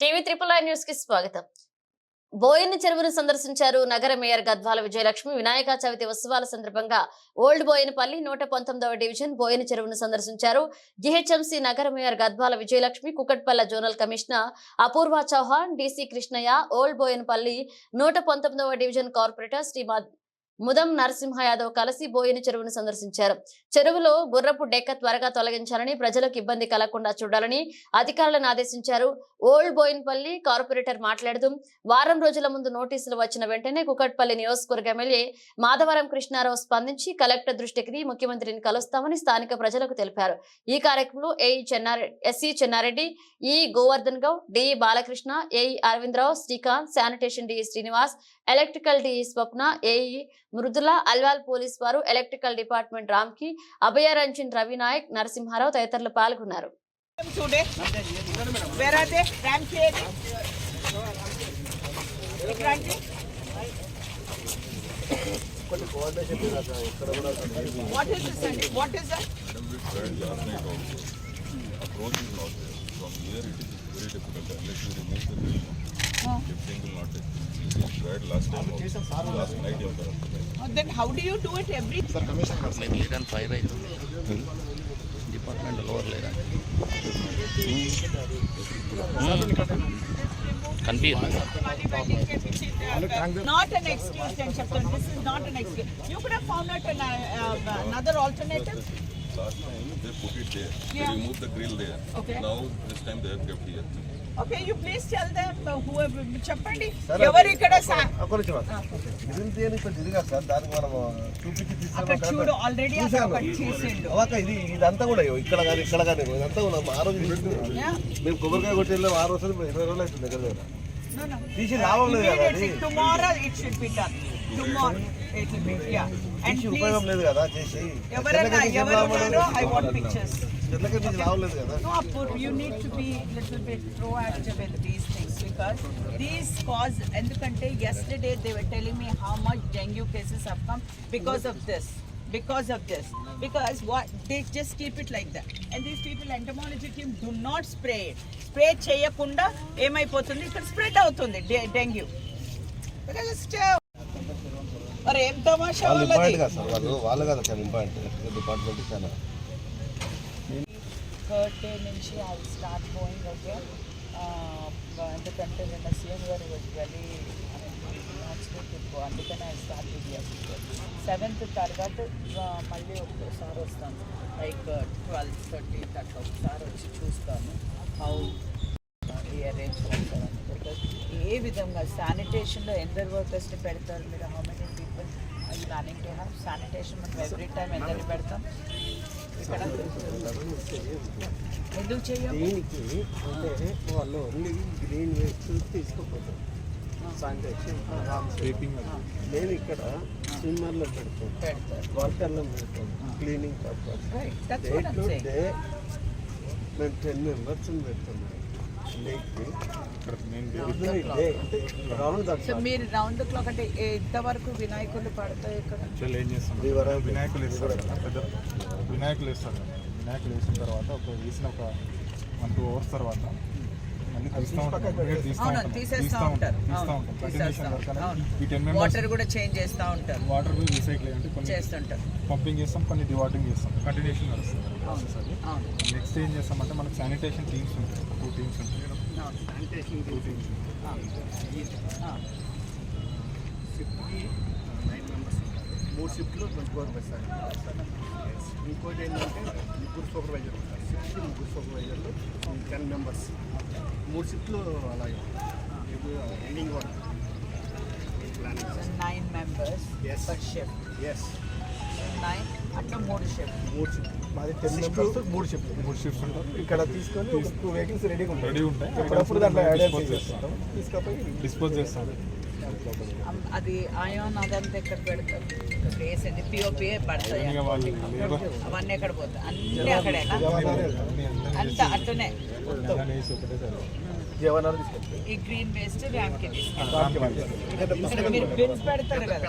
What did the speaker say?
TV triple I న్యూస్కి స్వాగతం. బోయిన చెరువును సందర్శించారు నగర మేయర్ గద్వాల విజయలక్ష్మి. వినాయక చవితి ఉత్సవాల సందర్భంగా ఓల్డ్ బోయినపల్లి నూట పంతొమ్మిదవ డివిజన్ బోయిన చెరువును సందర్శించారు. జిహెచ్ఎంసీ నగర mayor Gadwal Vijayalakshmi Kukatpally zonal commissioner Apoorva Chauhan DC Krishnaiah old Boinapalli నూట పంతొమ్మిదవ డివిజన్ కార్పొరేటర్ శ్రీ ముదం నరసింహ యాదవ్ కలిసి బోయిన చెరువును సందర్శించారు. చెరువులో గుర్రపు డెక్క త్వరగా తొలగించాలని ప్రజలకు ఇబ్బంది కలగకుండా చూడాలని అధికారులను ఆదేశించారు. ఓల్డ్ బోయిన్పల్లి కార్పొరేటర్ మాట్లాడుతూ వారం రోజుల ముందు నోటీసులు వచ్చిన వెంటనే కుకట్పల్లి నియోజకవర్గ ఎమ్మెల్యే మాధవరం కృష్ణారావు స్పందించి కలెక్టర్ దృష్టికి ముఖ్యమంత్రిని కలుస్తామని స్థానిక ప్రజలకు తెలిపారు. ఈ కార్యక్రమంలో AE Chennareddy SE Chennareddy EE Govardhan Goud DE Balakrishna AE Aravindarao Srikanth sanitation DE Srinivas electrical DE Swapna AE Mrudula Alwal police వారు ఎలక్ట్రికల్ డిపార్ట్మెంట్ రామ్కి అభయరంజన్ రవినాయక్ నరసింహారావు తదితరులు పాల్గొన్నారు. approach is not there. From here it is very difficult. Unless you remove the. Lifting will not take. This is tried last time also. Last night you have then how do you do it every మీరు లేదని fire అవుతుంది department lower లేదా confuse not an excuse నేను చెప్తాను this is not an excuse you could have found out another alternative Last time they put it there. Yeah. They removed the grill there. Okay. Now this time they have kept here. Okay you please tell them who చెప్పండి. ఎవరు ఇక్కడ సా- ఒక్క నిమిషం ఇది దేని ఇక్కడ ఇది కాదు సార్ దానికి మనం చూపించి అక్కడ చూడు తీసుకున్నాం ఆల్రెడీ అక్కడ ఒకటి చేసిండు. అవాక ఇది ఇదంతా కూడా ఇక్కడ కానీ ఇక్కడ కానీ ఇదంతా కూడా ఆ రోజు. మేము కొబ్బరికాయ కొట్టి వెళ్ళాం ఆ రోజు ఇరవై రోజులు అవుతుంది దగ్గర దగ్గర. తీసి లాభం లేదు కదా అది. Immediately, tomorrow it ఎందుకంటే yesterday they were telling me much dengue cases have of this because of this because they like and these people entomology spray చేయకుండా ఏమైపోతుంది? ఇక్కడ స్ప్రెడ్ అవుతుంది డెంగ్యూ మరి ఏం తమాషా వాళ్ళు వాళ్ళది? ఇంపార్టెంట్ కదా సార్ వాళ్ళు వాళ్ళు కదా చాలా ఇంపార్టెంట్. డిపార్ట్మెంట్ చాలా థర్డ్ డే నుంచి ఐ స్టార్ట్ గోయింగ్ ఓకే ఎందుకంటే నిన్న సీఎం గారు వెళ్ళి అందుకని ఐ స్టార్ట్ సెవెన్త్ తర్వాత మళ్ళీ ఒకసారి వస్తాను. లైక్ ట్వెల్వ్ థర్టీ అట్లా ఒకసారి వచ్చి చూస్తాను. హౌ ఈ అరేంజ్ బికాస్ ఏ విధంగా శానిటేషన్లో ఎందరు వర్కర్స్ని పెడతారు మీరు? How many people I planning to have sanitation మనం ఎవ్రీ టైం ఎందరిని పెడతాం. ఇక్కడ ఎందుకు చెయ్యం దీనికి అంటే వాళ్ళు ఓన్లీ గ్రీన్ వేస్ట్ తీసుకోపోతారు. శానిటేషన్ నేను ఇక్కడ స్విమ్మర్లో పెడతాను పెడతారు. వాటర్లో పెడతాను cleaning purpose day to. Day మేము టెన్ మెంబర్స్ రౌండ్ సో మీరు రౌండ్ ద క్లాక్ అంటే ఇంతవరకు వినాయకులు పడతాయి ఇక్కడ? ఏం చేస్తాం వినాయకులు వేస్తారు కదా, పెద్ద వినాయకులు వేస్తారు కదా. వినాయకులు వేసిన తర్వాత ఒక వేసిన ఒక వన్ టూ అవర్స్ తర్వాత అవును తీసేస్తా ఉంటారు. ఈ టెన్ మెంబర్స్ వాటర్ కూడా చేంజ్ చేస్తూ ఉంటారు. వాటర్ రీసైకిల్ అంటే కొన్ని చేస్తుంటారు. పంపింగ్ చేస్తాం కొన్ని డివాటింగ్ చేస్తాం. కంటిన్యూషన్ నడుస్తుంది. ప్రాసెస్ అది. అవును. నెక్స్ట్ ఏం చేస్తామంటే మనకు శానిటేషన్ టీమ్స్ ఉంటాయి. టూ టీమ్స్ ఉంటాయి. అవును టూ టీమ్స్ ఆ. షిఫ్ట్కి నైన్ మెంబర్స్ మూడు షిఫ్ట్లు ట్వంటీ ఫోర్ బై సెవెన్. ఇంకోటి ఏంటంటే ముగ్గురు సూపర్వైజర్ ఉంటారు. షిఫ్ట్కి ముగ్గురు సూపర్వైజర్లు టెన్ మెంబర్స్. మూడు షిఫ్ట్లు అలాగే. ఇప్పుడు ఎండింగ్ వరకు planning so nine members Yes. Per shift yes nine అట్లా మూడు షిఫ్ట్ మూడు షిఫ్ట్ మాది టెన్ మెంబర్స్ మూడు షిఫ్ట్ మూడు ఉంటాయి. ఇక్కడ తీసుకొని ఒక టూ వెహికల్స్ రెడీగా ఉంటాయి రెడీ ఉంటాయి. ఎప్పుడప్పుడు దాంట్లో యాడ్ తీసుకపోయి డిస్పోజ్ చేస్తాం. అది ఆయాన్ అదంతా ఎక్కడ పెడతారు? ఇక్కడ వేసేది పిఓపి పడతాయి అవన్నీ ఎక్కడ పోతాయి? అన్నీ అక్కడేనా? అంతా అట్లనే ఈ గ్రీన్ వేస్ట్ ర్యాంప్కి తీసుకెళ్ళి ఇక్కడ మీరు బిన్స్ పెడతారు కదా?